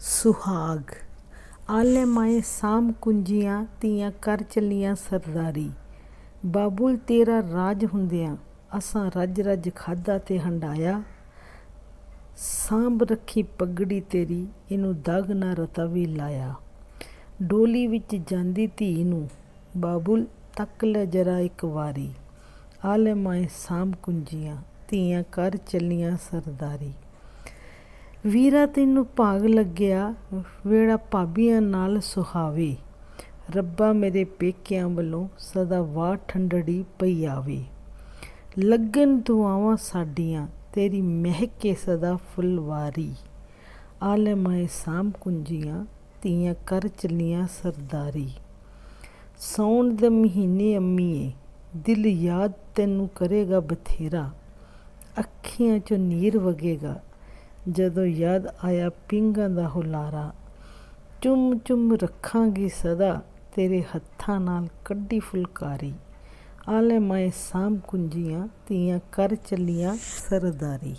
ਸੁਹਾਗ। ਆਲੇ ਮਾਏ ਸਾਂਭ ਕੁੰਜੀਆਂ, ਧੀਆਂ ਕਰ ਚੱਲੀਆਂ ਸਰਦਾਰੀ। ਬਾਬੁਲ ਤੇਰਾ ਰਾਜ ਹੁੰਦਿਆਂ ਅਸਾਂ ਰੱਜ ਰੱਜ ਖਾਧਾ ਤੇ ਹੰਡਾਇਆ ਸਾਂਭ ਰੱਖੀ ਪਗੜੀ ਤੇਰੀ, ਇਹਨੂੰ ਦਾਗ ਨਾ ਰਤਵੀ ਲਾਇਆ। ਡੋਲੀ ਵਿੱਚ ਜਾਂਦੀ ਧੀ ਨੂੰ, ਬਾਬੁਲ ਤੱਕ ਲੈ ਜਰਾ ਇੱਕ ਵਾਰੀ। ਆਲੇ ਮਾਏ ਸਾਂਭ ਕੁੰਜੀਆਂ, ਧੀਆਂ ਕਰ ਚੱਲੀਆਂ ਸਰਦਾਰੀ। ਵੀਰਾ ਤੈਨੂੰ ਭਾਗ ਲੱਗਿਆ, ਵੇੜਾ ਭਾਬੀਆਂ ਨਾਲ ਸੁਹਾਵੇ। ਰੱਬਾ ਮੇਰੇ ਪੇਕਿਆਂ ਵੱਲੋਂ ਸਦਾ ਵਾਹ ਠੰਡੜੀ ਪਈ ਆਵੇ। ਲੱਗਣ ਦੁਆਵਾਂ ਸਾਡੀਆਂ, ਤੇਰੀ ਮਹਿਕੇ ਸਦਾ ਫੁਲਵਾਰੀ ਆਲੇ ਮਾਏ ਸਾਂਭ ਕੁੰਜੀਆਂ, ਧੀਆਂ ਕਰ ਚੱਲੀਆਂ ਸਰਦਾਰੀ। ਸੌਣ ਦੇ ਮਹੀਨੇ ਅੰਮੀਏ, ਦਿਲ ਯਾਦ ਤੈਨੂੰ ਕਰੇਗਾ ਬਥੇਰਾ। ਅੱਖੀਆਂ ਚੋਂ ਨੀਰ ਵਗੇਗਾ ਜਦੋਂ ਯਾਦ ਆਇਆ ਪਿੰਗਾਂ ਦਾ ਹੁਲਾਰਾ, ਚੁੰਮ ਚੁੰਮ ਰੱਖਾਂਗੀ ਸਦਾ ਤੇਰੇ ਹੱਥਾਂ ਨਾਲ ਕੱਢੀ ਫੁਲਕਾਰੀ। ਆਲੇ ਮਾਏ ਸਾਂਭ ਕੁੰਜੀਆਂ, ਧੀਆਂ ਕਰ ਚੱਲੀਆਂ ਸਰਦਾਰੀ।